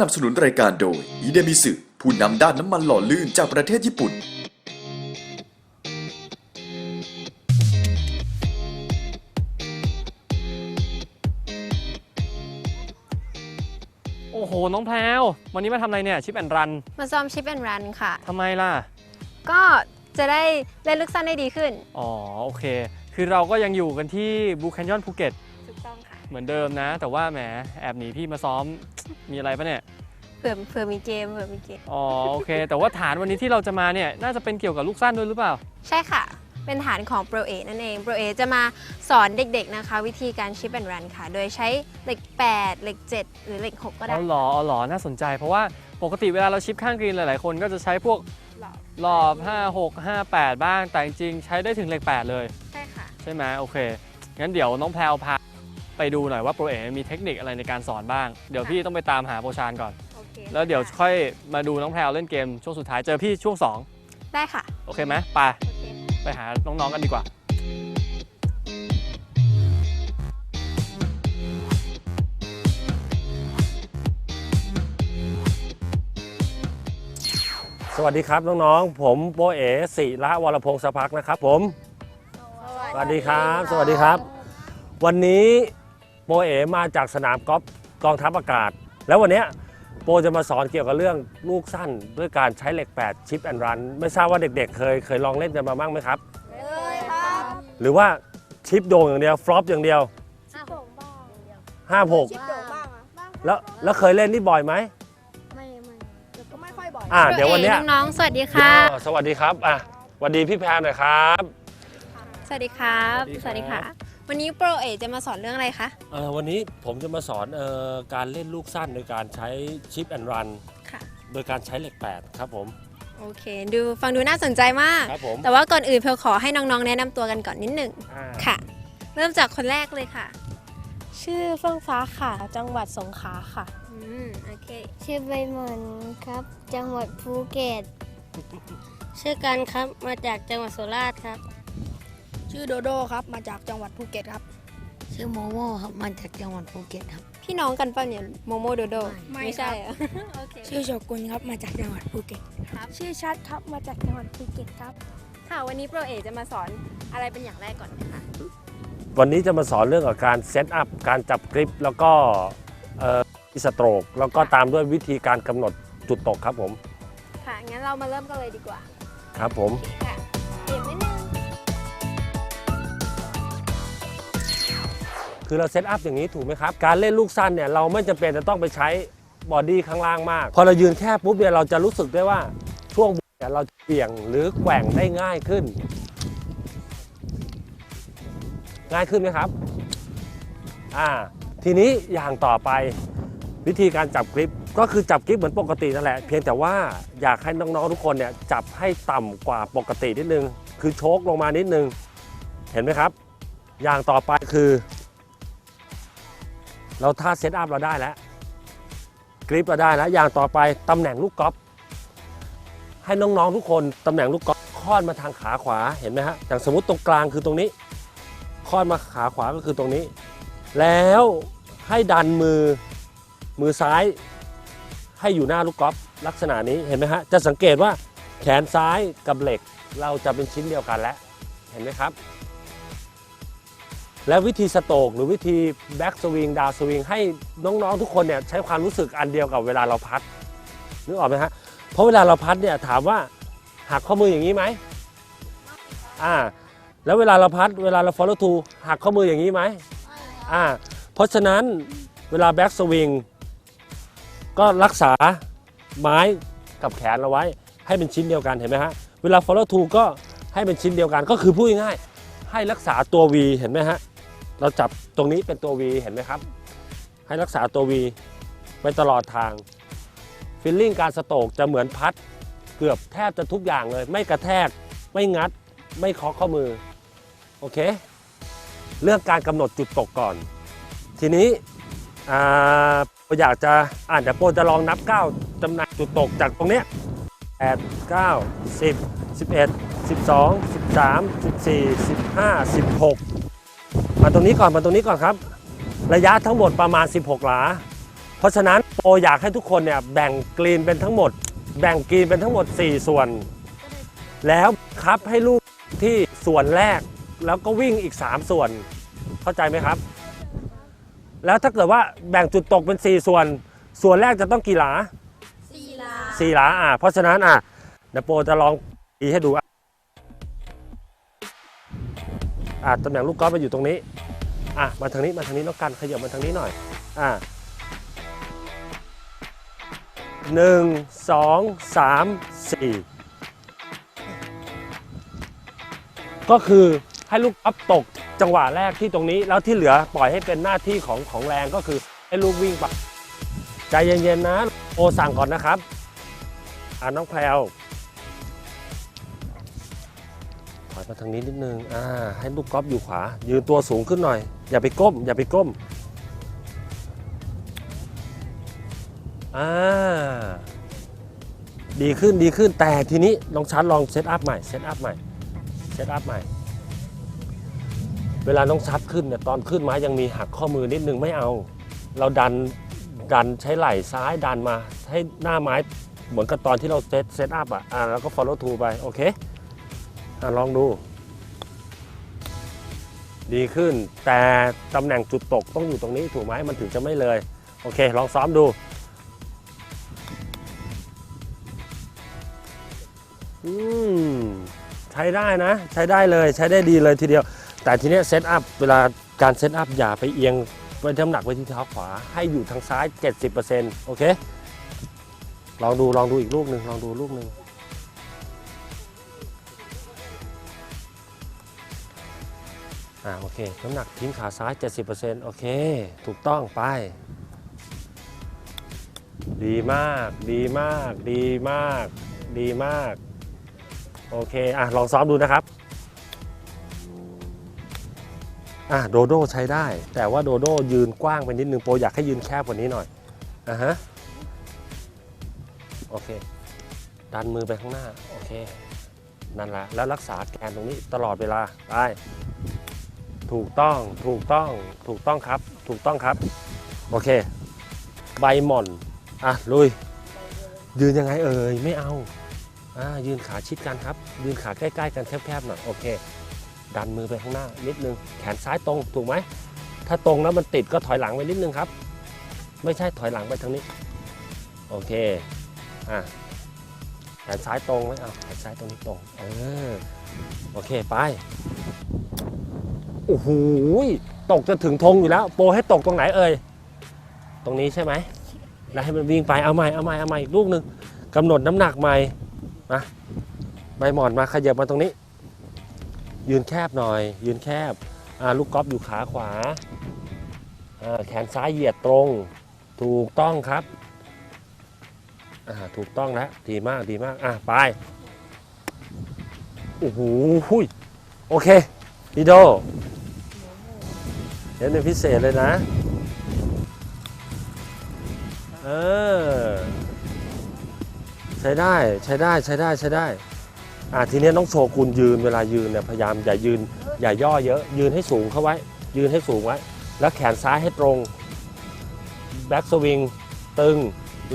นับสนุนรายการโดยอิเดมิสึผู้นำด้านน้ำมันหล่อลื่นจากประเทศญี่ปุ่น โอ้โห น้องแพลววันนี้มาทำอะไรเนี่ย ชิปแอนรันมาซ้อมชิปแอนรันค่ะ ทำไมล่ะ ก็จะได้เล่นลูกสั้นได้ดีขึ้น อ๋อ โอเค คือเราก็ยังอยู่กันที่บูแคนยอนภูเก็ตถูกต้องค่ะ เหมือนเดิมนะ แต่ว่าแหมแอบหนีพี่มาซ้อม มีอะไรปะเนี่ย เผื่อเผื่อมีเกมเผื่อมีเกม อ๋อโอเค แต่ว่าฐานวันนี้ที่เราจะมาเนี่ยน่าจะเป็นเกี่ยวกับลูกสั้นด้วยหรือเปล่า ใช่ค่ะ เป็นฐานของโปรเอนั่นเอง โปรเอจะมาสอนเด็กๆนะคะ วิธีการชิปแอนรันค่ะ โดยใช้เหล็ก 8 เหล็ก 7 หรือเหล็ก 6 ก็ได้อ๋อเหรออ๋อเหรอน่าสนใจ เพราะว่าปกติเวลาเราชิปข้างกรีนหลายๆ คนก็จะใช้พวกหรอรอบ 5 6 5 8 บ้าง แต่จริงๆใช้ได้ถึงเลข8เลย ใช่ค่ะ ใช่ไหมโอเค งั้นเดี๋ยวน้องแพลวพา ไปดูหน่อยว่าโปรเอมีเทคนิคอะไรในการสอนบ้าง เดี๋ยวพี่ต้องไปตามหาโปรชานก่อน โอเคแล้วเดี๋ยวค่อยมาดูน้องแพลวเล่นเกมช่วงสุดท้ายเจอพี่ช่วงได้ค่ะ2โอเคไหมไปโอเค ไปหาน้องๆกันดีกว่า สวัสดีครับน้องๆ ผมโปเอศิระวรพงศ์สพักนะครับผม สวัสดีครับ สวัสดีครับ วันนี้โปเอมาจากสนามกอล์ฟกองทัพอากาศ แล้ววันเนี้ยโปจะมาสอนเกี่ยวกับเรื่องลูกสั้น ด้วยการใช้เหล็ก 8 ชิปแอนรัน ไม่ทราบว่าเด็กๆ เคยเคยลองเล่นกันมาบ้างไหมครับเลยครับหรือว่าชิปโด่งอย่างเดียวฟลอปอย่างเดียวห้ามหกแล้วแล้วเคยเล่นนี่บ่อยไหมไม่ไม่ก็ไม่ค่อยบ่อย อ่าเดี๋ยววันเนี้ยน้องๆ สวัสดีค่ะอ๋อสวัสดีครับอะสวัสดีพี่แพรหน่อยครับ สวัสดีครับสสวัวัสสดีดีครัค่ะบ วันนี้โปรเอจะมาสอนเรื่องอะไรคะเอ่อวันนี้ผมจะมาสอนเอ่อการเล่นลูกสั้นโดยการใช้ชิปแอนรันค่ะโดยการใช้เหล็ก8ครับผมโอเค ดูฟังดูน่าสนใจมาก ครับผมแต่ว่าก่อนอื่นเพลขอให้น้องๆ แนะนำตัวกันก่อนนิดหนึ่งอ่าค่ะ เริ่มจากคนแรกเลยค่ะชื่อเฟื่องฟ้าค่ะ จังหวัดสงขลาค่ะ อืมโอเคชื่อใบหมอนครับ จังหวัดภูเก็ต ชื่อกันครับ มาจากจังหวัดสุราษฎร์ครับ ชื่อโดโดครับ มาจากจังหวัดภูเก็ตครับ ชื่อโมโมครับมาจากจังหวัดภูเก็ตครับ พี่น้องกันป่ะเนี่ยโมโมโดโดไม่ไม่ใช่เหรอ โอเคชื่อโชกุนครับมาจากจังหวัดภูเก็ตชื่อชัดครับมาจากจังหวัดภูเก็ตครับ ค่ะวันนี้โปรเอจะมาสอนอะไรเป็นอย่างแรกก่อนนะคะ วันนี้จะมาสอนเรื่องของการเซตอัพการจับกริปแล้วก็เอ่อสโตรกแล้วก็ตามด้วยวิธีการกำหนดจุดตกครับผม ค่ะงั้นเรามาเริ่มกันเลยดีกว่า ครับผม คือเราเซตอัพอย่างนี้ถูกไหมครับ การเล่นลูกสั้นเนี่ยเราไม่จำเป็นจะต้องไปใช้บอดี้ข้างล่างมาก พอเรายืนแค่ปุ๊บเนี่ยเราจะรู้สึกได้ว่าช่วงเนี่ยเราเบี่ยงหรือแกว่งได้ง่ายขึ้น ง่ายขึ้นไหมครับอ่าทีนี้อย่างต่อไปวิธีการจับกริปก็คือจับกริปเหมือนปกตินั่นแหละ เพียงแต่ว่าอยากให้น้องๆทุกคนเนี่ยจับให้ต่ำกว่าปกตินิดนึง คือโชกลงมานิดนึง เห็นไหมครับ อย่างต่อไปคือ เราท่าเซตอัพเราได้แล้วกริปเราได้แล้วอย่างต่อไปตำแหน่งลูกกอล์ฟให้น้องๆทุกคนตำแหน่งลูกกอล์ฟค่อนมาทางขาขวาเห็นไหมฮะอย่างสมมติตรงกลางคือตรงนี้ ค่อนมาขาขวาก็คือตรงนี้ แล้วให้ดันมือมือซ้าย ให้อยู่หน้าลูกกอล์ฟลักษณะนี้เห็นไหมฮะจะสังเกตว่าแขนซ้ายกับเหล็กเราจะเป็นชิ้นเดียวกันแล้วเห็นไหมครับ และวิธีสโตกหรือวิธีแบ็กสวิงดาวสวิงให้น้องๆทุกคนเนี่ยใช้ความรู้สึกอันเดียวกับเวลาเราพัดนึกออกไหมฮะเพราะเวลาเราพัดเนี่ยถามว่าหักข้อมืออย่างนี้ไหมอ่าแล้วเวลาเราพัดเวลาเรา follow to หักข้อมืออย่างนี้ไหมอ่าเพราะฉะนั้นเวลาแบ็กสวิงก็รักษาไม้กับแขนเราไว้ให้เป็นชิ้นเดียวกันเห็นไหมฮะเวลา follow to ก็ให้เป็นชิ้นเดียวกันก็คือพูดง่ายๆให้รักษาตัว V เห็นไหมฮะ เราจับตรงนี้เป็นตัว V เห็นไหมครับ ให้รักษาตัว V ไปตลอดทางฟิลลิ่งการสโตกจะเหมือนพัดเกือบแทบจะทุกอย่างเลย ไม่กระแทก ไม่งัด ไม่เคาะข้อมือ โอเค เรื่องการกำหนดจุดตกก่อน ทีนี้อ่าอยากจะอ่านเดี๋ยวโปรจะลองนับ9จำนวนจุดตกจากตรงเนี้ย8 9 10 11 12 13 14 15 16 มาตรงนี้ก่อนมาตรงนี้ก่อนครับ ระยะทั้งหมดประมาณ 16 หลา เพราะฉะนั้นโปรอยากให้ทุกคนเนี่ยแบ่งกรีนเป็นทั้งหมด แบ่งกรีนเป็นทั้งหมด 4 ส่วน แล้วครับให้ลูกที่ส่วนแรก แล้วก็วิ่งอีก 3 ส่วน เข้าใจไหมครับ แล้วถ้าเกิดว่าแบ่งจุดตกเป็น 4 ส่วน ส่วนแรกจะต้องกี่หลา4ลาสี่หลาอะเพราะฉะนั้นอะเดี๋ยวโปรจะลองตีให้ดูอะ อะตำแหน่งลูกกอล์ฟมาอยู่ตรงนี้อะมาทางนี้มาทางนี้น้องกันขยับมาทางนี้หน่อยอะหนึ่งสองสามสี่ก็คือให้ลูกกอล์ฟตกจังหวะแรกที่ตรงนี้ แล้วที่เหลือปล่อยให้เป็นหน้าที่ของของแรงก็คือให้ลูกวิ่งไปใจเย็นๆนะ โอสั่งก่อนนะครับ อ่าน้องแพรว มาทางนี้นิดนึงอ่าให้ลูกกอล์ฟอยู่ขวา ยืนตัวสูงขึ้นหน่อย อย่าไปก้ม อย่าไปก้มอ่าดีขึ้นดีขึ้นแต่ทีนี้ลองชัดลองเซตอัพใหม่เซตอัพใหม่เซตอัพใหม่ เวลาน้องชัดขึ้นเนี่ยตอนขึ้นไม้ยังมีหักข้อมือนิดนึงไม่เอา เราดันดันใช้ไหล่ซ้ายดันมาให้หน้าไม้เหมือนกับตอนที่เราเซตเซตอัพอะอ่าแล้วก็ follow through ไป โอเค อลองดู ดีขึ้นแต่ตำแหน่งจุดตกต้องอยู่ตรงนี้ถูกไหมมันถึงจะไม่เลย โอเค ลองซ้อมดู อืม ใช้ได้นะ ใช้ได้เลยใช้ได้ดีเลยทีเดียว แต่ทีเนี้ยเซตอัพเวลาการเซตอัพอย่าไปเอียงไว้น้ำหนักไว้ที่เท้าขวา ให้อยู่ทางซ้าย 70%โอเค ลองดูลองดูอีกลูกหนึ่งลองดูลูกหนึ่ง อ่าโอเคน้ำหนักทิ้งขาซ้าย 70%โอเค ถูกต้องไป ดีมาก ดีมาก ดีมาก ดีมาก โอเค อะ ลองซ้อมดูนะครับ อะ โดโดใช้ได้ แต่ว่าโดโดยืนกว้างไปนิดนึง โปรอยากให้ยืนแคบกว่านี้หน่อย อะฮะ โอเค ดันมือไปข้างหน้า โอเค นั่นแหละ แล้วรักษาแกนตรงนี้ตลอดเวลาไป ถูกต้องถูกต้องถูกต้องครับ ถูกต้องครับ โอเค ใบหม่อน อะ ลุย ยืนยังไงเอ่ย ไม่เอาอ่ายืนขาชิดกันครับ ยืนขาใกล้ๆกันแคบๆหน่อยโอเค ดันมือไปข้างหน้านิดนึง แขนซ้ายตรงถูกไหม ถ้าตรงแล้วมันติดก็ถอยหลังไปนิดนึงครับ ไม่ใช่ถอยหลังไปทางนี้ โอเค อะแขนซ้ายตรงไหมเอาแขนซ้ายตรงนี้ตรง เออ โอเค ไป โอ้โหตกจะถึงธงอยู่แล้ว โปรให้ตกตรงไหนเอ่ยตรงนี้ใช่ไหมแล้วให้มันวิ่งไปเอาใหม่เอาใหม่เอาใหม่อีกลูกหนึ่งกำหนดน้ำหนักใหม่นะใบหมอนมาขยับมาตรงนี้ ยืนแคบหน่อย ยืนแคบอ่าลูกกอล์ฟอยู่ขาขวาอ่าแขนซ้ายเหยียดตรง ถูกต้องครับอ่าถูกต้องแล้วดีมากดีมากอะไปโอ้โหโอเคดีโด เดี๋ยวเป็นพิเศษเลยนะ เออ ใช้ได้ใช้ได้ใช้ได้ใช้ได้ อะทีนี้น้องโชกุนยืนเวลายืนเนี่ยพยายามอย่ายืน อย่าย่อเยอะ ยืนให้สูงเข้าไว้ ยืนให้สูงไว้ แล้วแขนซ้ายให้ตรง แบ็กสวิงตึง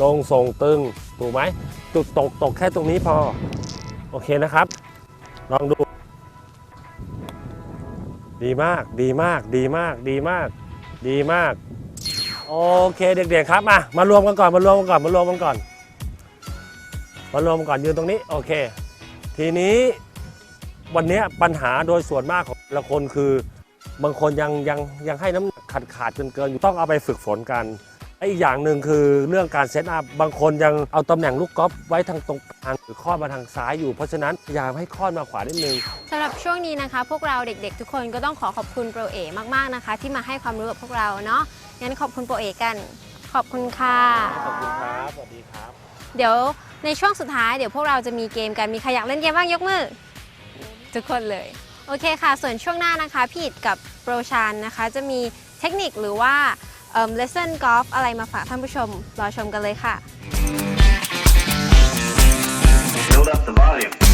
ลงส่งตึง ถูกไหมจุดตกตกแค่ตรงนี้พอ โอเคนะครับ ลองดู ดีมาก ดีมาก ดีมาก ดีมาก ดีมาก โอเคเด็กๆครับมามารวมกันก่อนมารวมกันก่อนมารวมกันก่อนมารวมกันก่อนยืนตรงนี้โอเค ทีนี้วันนี้ปัญหาโดยส่วนมากของแต่ละคนคือบางคนยังยังยังให้น้ำหนักขาดขาดจนเกินอยู่ต้องเอาไปฝึกฝนกัน อ้อีกอย่างหนึ่งคือเรื่องการเซตอัพบางคนยังเอาตำแหน่งลูกกอล์ฟไว้ทางตรงกลางหรือข้อดมาทางซ้ายอยู่เพราะฉะนั้นพยายามให้ข้อดมาขวานิดนึงสำหรับช่วงนี้นะคะ พวกเราเด็กๆ ทุกคนก็ต้องขอขอบคุณโปรเอมากๆนะคะ ที่มาให้ความรู้กับพวกเราเนาะงั้นขอบคุณโปรเอกันขอบคุณค่ะขอบคุณครับสวัสดีครับ เดี๋ยวในช่วงสุดท้ายเดี๋ยวพวกเราจะมีเกมกันมีใครอยากเล่นเกมบ้างยกมือ ทุกคนเลยโอเคค่ะ ส่วนช่วงหน้านะคะพี่อิดกับโปรชานนะคะ จะมีเทคนิคหรือว่า เลสเซนกอล์ฟอะไรมาฝากท่านผู้ชม รอชมกันเลยค่ะ Build up the volume.